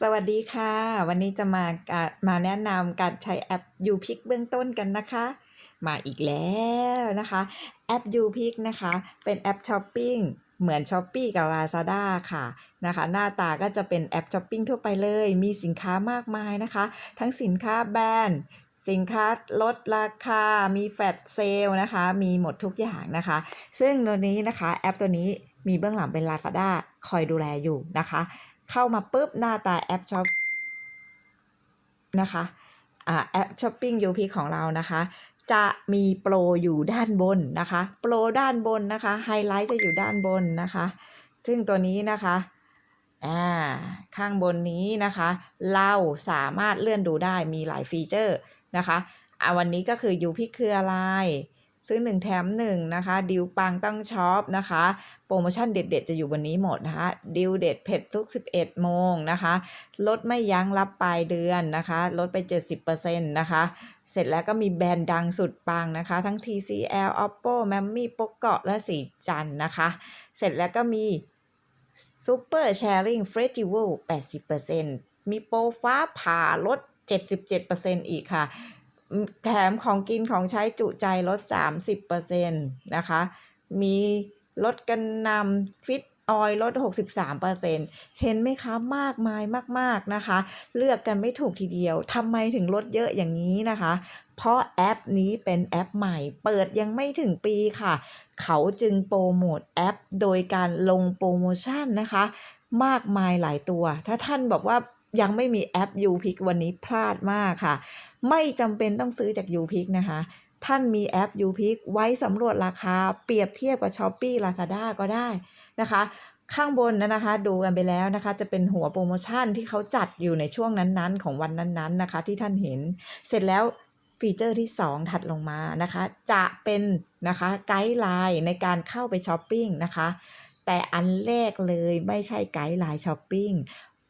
สวัสดีค่ะ วันนี้จะมามาแนะนำการใช้แอป YouPick เบื้องต้นกันนะคะ มาอีกแล้วนะคะ แอป YouPick นะคะ เป็นแอปช้อปปิ้งเหมือน s h อ p e e กับ Lazada ค่ะนะคะหน้าตาก็จะเป็นแอปช้อปปิ้งทั่วไปเลย มีสินค้ามากมายนะคะ ทั้งสินค้าแบรนด์สินค้าลดราคา มีแฟลตเซลนะคะ มีหมดทุกอย่างนะคะ ซึ่งตัวนี้นะคะแอปตัวนี้มีเบื้องหลังเป็น Lazada คอยดูแลอยู่นะคะ เข้ามาปุ๊บหน้าตาแอปช็อปนะคะอ่าแอปช้อปปิ้งยูพีของเรานะคะ จะมีโปรอยู่ด้านบนนะคะ โปรด้านบนนะคะ ไฮไลท์จะอยู่ด้านบนนะคะ ซึ่งตัวนี้นะคะอ่าข้างบนนี้นะคะ เราสามารถเลื่อนดูได้มีหลายฟีเจอร์นะคะอ่าวันนี้ก็คือยูพิคืออะไร ซื้อ 1 แถม 1 นะคะ ดิวปังต้องช็อปนะคะ โปรโมชั่นเด็ด ๆ จะอยู่วันนี้หมดนะคะ ดิวเด็ดเผ็ดทุก 11 โมงนะคะ ลดไม่ยั้งรับปลายเดือนนะคะ ลดไป 70%นะคะ เสร็จแล้วก็มีแบรนด์ดังสุดปังนะคะ ทั้ง TCL Oppo m a m m y โปเกาะและสีจันนะคะ เสร็จแล้วก็มี Super Sharing Festival 80%มีโปรฟ้าผ่าลด 77%อีกค่ะ แถมของกินของใช้จุใจลด 30%นะคะ มีลดกันนำฟิตออยลด 63%เห็นไหมคะ มากมายมาก ๆ นะคะ เลือกกันไม่ถูกทีเดียวทำไมถึงลดเยอะอย่างนี้นะคะ เพราะแอปนี้เป็นแอปใหม่ เปิดยังไม่ถึงปีค่ะ เขาจึงโปรโมทแอป โดยการลงโปรโมชั่นนะคะ มากมายหลายตัว ถ้าท่านบอกว่า ยังไม่มีแอป u p i c วันนี้พลาดมากค่ะ ไม่จำเป็นต้องซื้อจาก u p i c นะคะ ท่านมีแอป u p i c ไว้สำรวจราคา เปรียบเทียบกับ s h อ p e e Lazada ก็ได้นะคะข้างบนนะนะคะดูกันไปแล้วนะคะ จะเป็นหัวโปรโมชั่นที่เขาจัดอยู่ในช่วงนั้นๆ ของวันนั้นๆนะคะ ที่ท่านเห็นเสร็จแล้วฟีเจอร์ที่ 2 ถัดลงมานะคะ จะเป็นนะคะไกด์ไลน์ในการเข้าไปช้อปปิ้งนะคะ แต่อันแรกเลยไม่ใช่ไกด์ไลน์ช้อปปิ้ง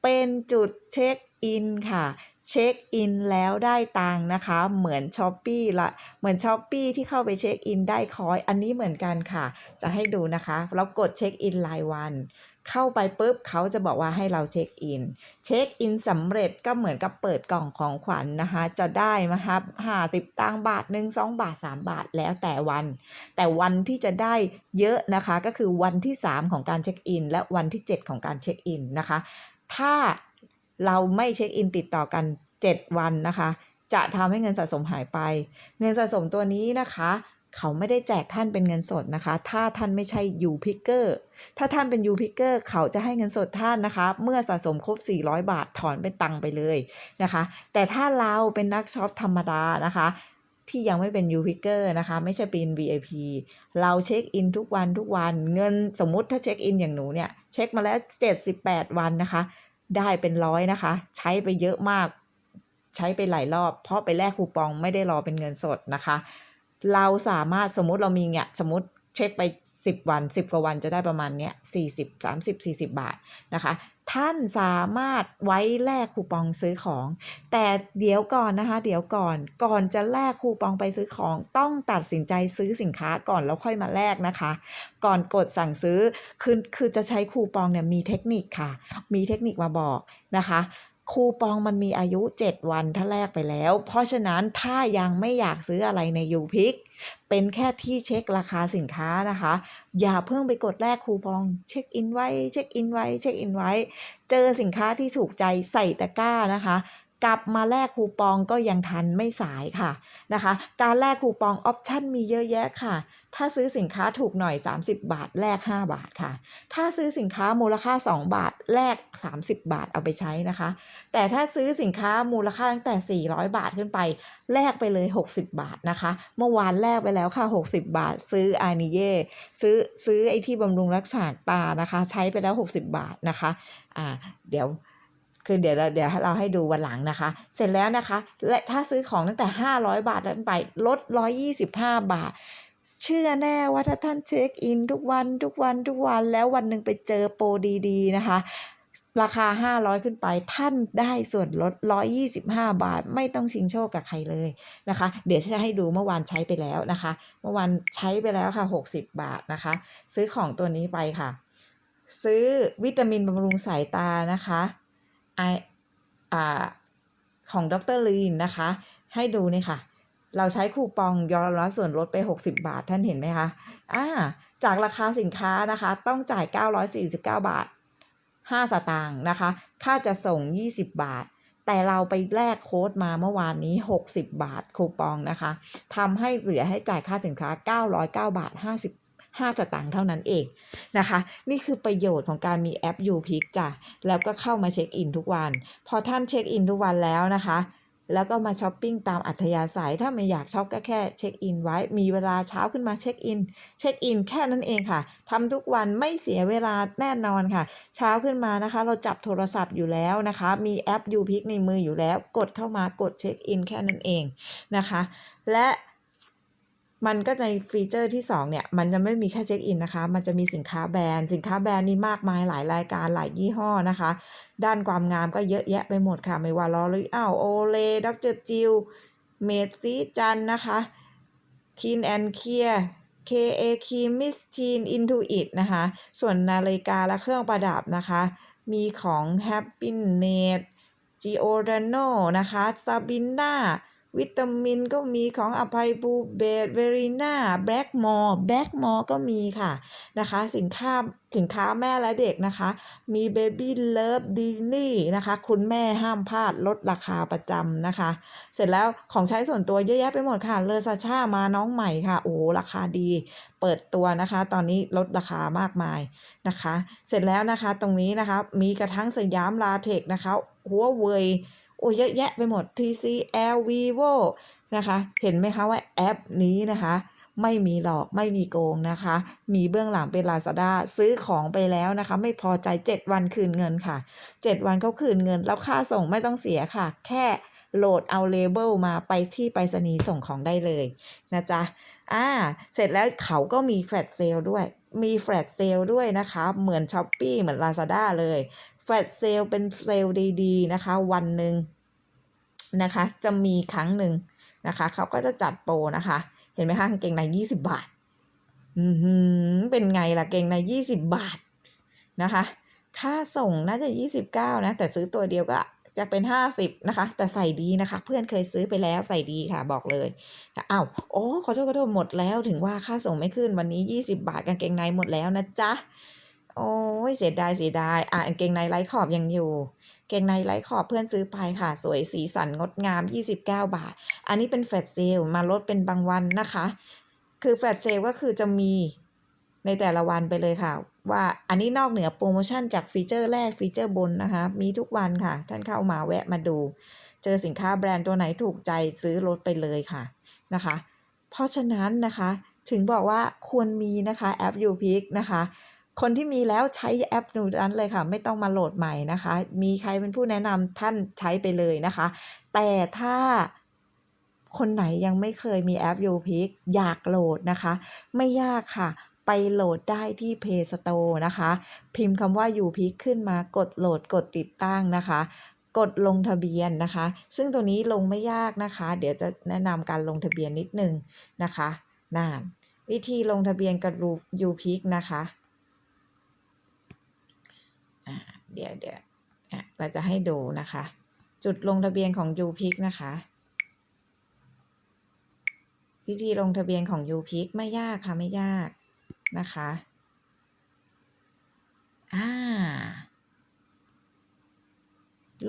เป็นจุดเช็คอินค่ะเช็คอินแล้วได้ตังค์นะคะ เหมือนช้อปปี้ละเหมือนช้อปปี้ที่เข้าไปเช็คอินได้คอยอันนี้เหมือนกันค่ะ จะให้ดูนะคะเรากดเช็คอินรายวัน เข้าไปปุ๊บเขาจะบอกว่าให้เราเช็คอิน เช็คอินสำเร็จก็เหมือนกับเปิดกล่องของขวัญนนะคะ จะได้นะครับห้าสิบตังค์บาทหนึ่งสองบาทสามบาทแล้วแต่วัน แต่วันที่จะได้เยอะนะคะก็คือวันที่3ของการเช็คอินและวันที่7ของการเช็คอินนะคะ ถ้าเราไม่เช็คอินติดต่อกัน 7 วันนะคะ จะทำให้เงินสะสมหายไป เงินสะสมตัวนี้นะคะ เขาไม่ได้แจกท่านเป็นเงินสดนะคะ ถ้าท่านไม่ใช่ยูพิกเกอร์ถ้าท่านเป็นยูพิกเกอร์เขาจะให้เงินสดท่านนะคะ เมื่อสะสมครบ 400 บาทถอนเป็นตังค์ไปเลยนะคะ แต่ถ้าเราเป็นนักช็อปธรรมดานะคะ ที่ยังไม่เป็นยูพิกเกอร์นะคะ ไม่ใช่เป็น VIP เราเช็คอินทุกวันทุกวันเงินสมมุติถ้าเช็คอินอย่างหนูเนี่ย เช็คมาแล้ว 78 วันนะคะ ได้เป็นร้อยนะคะ ใช้ไปเยอะมาก ใช้ไปหลายรอบ เพราะไปแลกคูปองไม่ได้รอเป็นเงินสดนะคะ เราสามารถสมมุติเรามีเนี่ยสมมติเช็คไป 10 วัน 10 กว่าวันจะได้ประมาณเนี้ย40 30 40 บาทนะคะ ท่านสามารถไว้แลกคูปองซื้อของ แต่เดี๋ยวก่อนนะคะ เดี๋ยวก่อนก่อนจะแลกคูปองไปซื้อของ ต้องตัดสินใจซื้อสินค้าก่อนแล้วค่อยมาแลกนะคะ ก่อนกดสั่งซื้อคือคือจะใช้คูปองเนี่ยมีเทคนิคค่ะ มีเทคนิคมาบอกนะคะ คูปองมันมีอายุ 7 วันถ้าแลกไปแล้ว เพราะฉะนั้นถ้ายังไม่อยากซื้ออะไรในยูพิกเป็นแค่ที่เช็คราคาสินค้านะคะ อย่าเพิ่งไปกดแลกคูปอง เช็คอินไว้ เช็คอินไว้ เช็คอินไว้ เจอสินค้าที่ถูกใจใส่ตะกร้านะคะ กลับมาแลกคูปองก็ยังทันไม่สายค่ะนะคะ การแลกคูปองออปชั่นมีเยอะแยะค่ะ ถ้าซื้อสินค้าถูกหน่อย 30 บาท แลก 5 บาทค่ะ ถ้าซื้อสินค้ามูลค่า 2 บาท แลก 30 บาทเอาไปใช้นะคะ แต่ถ้าซื้อสินค้ามูลค่าตั้งแต่ 400 บาทขึ้นไป แลกไปเลย 60 บาทนะคะ เมื่อวานแลกไปแล้วค่ะ 60 บาท ซื้ออานิเย่ซื้อซื้อไอที่บำรุงรักษาตานะคะ ใช้ไปแล้ว 60 บาทนะคะอ่าเดี๋ยว คือเดี๋ยวเราเดี๋ยวเราให้ดูวันหลังนะคะ เสร็จแล้วนะคะ และถ้าซื้อของตั้งแต่ 500 บาทขึ้นไปลด 125 บาท เชื่อแน่ว่าถ้าท่านเช็คอินทุกวันทุกวันทุกวันแล้ววันหนึ่งไปเจอโปรดีๆนะคะราคา 500 ขึ้นไปท่านได้ส่วนลด 125 บาท ไม่ต้องชิงโชคกับใครเลยนะคะ เดี๋ยวจะให้ดูเมื่อวานใช้ไปแล้วนะคะ เมื่อวานใช้ไปแล้วค่ะ 60 บาทนะคะ ซื้อของตัวนี้ไปค่ะ ซื้อวิตามินบำรุงสายตานะคะ ของดรลีนนะคะ ให้ดูนี่ค่ะ เราใช้คูปองย้อนรับส่วนลดไป 60 บาทท่านเห็นไหมคะอ่าจากราคาสินค้านะคะ ต้องจ่าย 949 บาท 5 สตางค์นะคะ ค่าจะส่ง 20 บาท แต่เราไปแลกโค้ดมาเมื่อวานนี้ 60 บาทคูปองนะคะทำให้เหลือให้จ่ายค่าสินค้า 909 บาท 50 5สตางค์เท่านั้นเองนะคะ นี่คือประโยชน์ของการมีแอป u p i c จ้ะแล้วก็เข้ามาเช็คอินทุกวัน พอท่านเช็คอินทุกวันแล้วนะคะแล้วก็มาช้อปปิ้งตามอัธยาศัย ถ้าไม่อยากช็อปก็แค่เช็คอินไว้ มีเวลาเช้าขึ้นมาเช็คอิน เช็คอินแค่นั้นเองค่ะทำทุกวันไม่เสียเวลาแน่นอนค่ะ เช้าขึ้นมานะคะ เราจับโทรศัพท์อยู่แล้วนะคะ มีแอป u p i c ในมืออยู่แล้ว กดเข้ามากดเช็คอินแค่นั้นเองนะคะ และ มันก็ในฟีเจอร์ที่2เนี่ยมันจะไม่มีแค่เช็คอินนะคะ มันจะมีสินค้าแบรนด์ สินค้าแบรนด์นี่มากมายหลายรายการหลายยี่ห้อนะคะ ด้านความงามก็เยอะแยะไปหมดค่ะ ไม่ว่าลอรีอัลโอเลดรจิลเมดซีจันนะคะคินแอนเคีย KA คีมิสทีนอินทูอินะคะ ส่วนนาฬิกาและเครื่องประดับนะคะ มีของ Happiness Giordano นะคะ Sabina วิตามินก็มีของอภัยบูเบดเวรีนาแบล็กมอร์แบล็กมอร์ก็มีค่ะนะคะ สินค้าสินค้าแม่และเด็กนะคะ มีเบบี้เลิฟดินี่นะคะ คุณแม่ห้ามพลาดลดราคาประจำนะคะ เสร็จแล้วของใช้ส่วนตัวเยอะแยะไปหมดค่ะเลอซาชามาน้องใหม่ค่ะ โอ้ราคาดี เปิดตัวนะคะ ตอนนี้ลดราคามากมายนะคะ เสร็จแล้วนะคะตรงนี้นะคะ มีกระทั่งสยามลาเทคนะคะ หัวเวย อ้เยอะแยะไปหมด TCL Vivo นะคะ เห็นไหมคะว่าแอปนี้นะคะไม่มีหลอกไม่มีโกงนะคะ มีเบื้องหลังเป็น Lazada ซื้อของไปแล้วนะคะ ไม่พอใจ 7 วันคืนเงินค่ะ 7 วันเขาคืนเงิน แล้วค่าส่งไม่ต้องเสียค่ะ แค่โหลดเอาเลเบลมาไปที่ไปรษณีย์ส่งของได้เลยนะจ๊ะอ่าเสร็จแล้วเขาก็มีแฟลชเซลด้วยมีแฟลชเซลด้วยนะคะ เหมือน s h อ p e e เหมือน Lazada เลยแฟลชเซลเป็นเซลดีๆนะคะ วันหนึ่ง นะคะ จะมีครั้งหนึ่งนะคะเขาก็จะจัดโปรนะคะ เห็นไหมคะกางเกงในยี่สิบบาท อือหือเป็นไงล่ะเกงในยี่สิบบาทนะคะ ค่าส่งน่าจะยี่สิบเก้านะ แต่ซื้อตัวเดียวก็จะเป็นห้าสิบนะคะ แต่ใส่ดีนะคะ เพื่อนเคยซื้อไปแล้วใส่ดีค่ะบอกเลยอ้าวโอ้ขอโทษขอโทษหมดแล้วถึงว่าค่าส่งไม่ขึ้นวันนี้ยี่สิบาทกางเกงในหมดแล้วนะจ๊ะ โอ้ยเสียดายเสียดายอะเกงในไร้ขอบยังอยู่ เกงในไร้ขอบเพื่อนซื้อไปค่ะ สวยสีสันงดงาม 29 บาท อันนี้เป็นแฟลชเซลมาลดเป็นบางวันนะคะ คือแฟลชเซลก็คือจะมีในแต่ละวันไปเลยค่ะ ว่าอันนี้นอกเหนือโปรโมชั่นจากฟีเจอร์แรกฟีเจอร์บนนะคะ มีทุกวันค่ะ ท่านเข้ามาแวะมาดู เจอสินค้าแบรนด์ตัวไหนถูกใจซื้อลดไปเลยค่ะนะคะ เพราะฉะนั้นนะคะถึงบอกว่าควรมีนะคะแอป u p i c นะคะ คนที่มีแล้วใช้แอปนูนั้นเลยค่ะ ไม่ต้องมาโหลดใหม่นะคะ มีใครเป็นผู้แนะนำท่านใช้ไปเลยนะคะ แต่ถ้าคนไหนยังไม่เคยมีแอป u p i c อยากโหลดนะคะ ไม่ยากค่ะ ไปโหลดได้ที่ Play Store นะคะ พิมพ์คำว่า u p i c ขึ้นมากดโหลดกดติดตั้งนะคะ กดลงทะเบียนนะคะ ซึ่งตัวนี้ลงไม่ยากนะคะ เดี๋ยวจะแนะนำการลงทะเบียนนิดนึงนะคะนานวิธีลงทะเบียนกับ u p i c นะคะเดี๋ยวเดี๋ยวเราจะให้ดูนะคะ จุดลงทะเบียนของ u p i c นะคะ วิธีลงทะเบียนของ u p i c ไม่ยากค่ะไม่ยากนะคะอ่า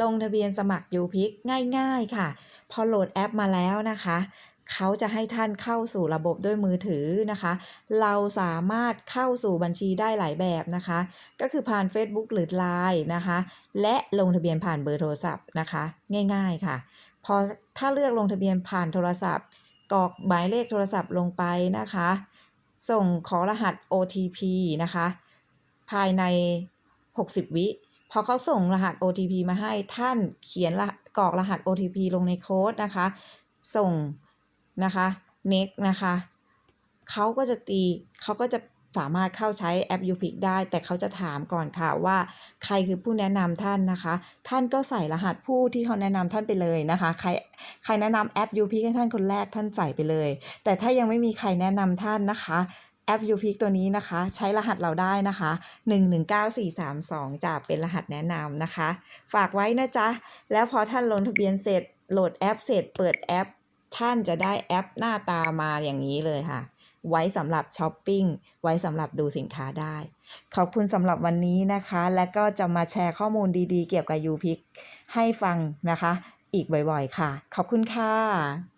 ลงทะเบียนสมัคร u p i c ง่าย ๆ ค่ะ พอโหลดแอปมาแล้วนะคะ เขาจะให้ท่านเข้าสู่ระบบด้วยมือถือนะคะ เราสามารถเข้าสู่บัญชีได้หลายแบบนะคะ ก็คือผ่าน Facebook หรือ Line นะคะ และลงทะเบียนผ่านเบอร์โทรศัพท์นะคะ ง่ายๆค่ะ พอถ้าเลือกลงทะเบียนผ่านโทรศัพท์กรอกหมายเลขโทรศัพท์ลงไปนะคะ ส่งขอรหัส OTP นะคะ ภายใน 60 วิพอเขาส่งรหัส OTP มาให้ท่านเขียนกรอกรหัส OTP ลงในโค้ดนะคะ ส่ง นะคะ next นะคะเขาก็จะตีเขาก็จะสามารถเข้าใช้แอป u p i c ได้ แต่เขาจะถามก่อนค่ะว่าใครคือผู้แนะนำท่านนะคะ ท่านก็ใส่รหัสผู้ที่เขาแนะนำท่านไปเลยนะคะ ใครใครแนะนำแอป u p i c ให้ท่านคนแรกท่านใส่ไปเลย แต่ถ้ายังไม่มีใครแนะนำท่านนะคะแอป u p i c ตัวนี้นะคะ ใช้รหัสเราได้นะคะ 119432จะเป็นรหัสแนะนำนะคะ ฝากไว้นะจ๊ะ แล้วพอท่านลงทะเบียนเสร็จโหลดแอปเสร็จเปิดแอป ท่านจะได้แอปหน้าตามาอย่างนี้เลยค่ะ ไว้สำหรับช้อปปิ้ง ไว้สำหรับดูสินค้าได้ ขอบคุณสำหรับวันนี้นะคะ และก็จะมาแชร์ข้อมูลดีๆ เกี่ยวกับ u p i c ให้ฟังนะคะ อีกบ่อยๆ ค่ะ ขอบคุณค่ะ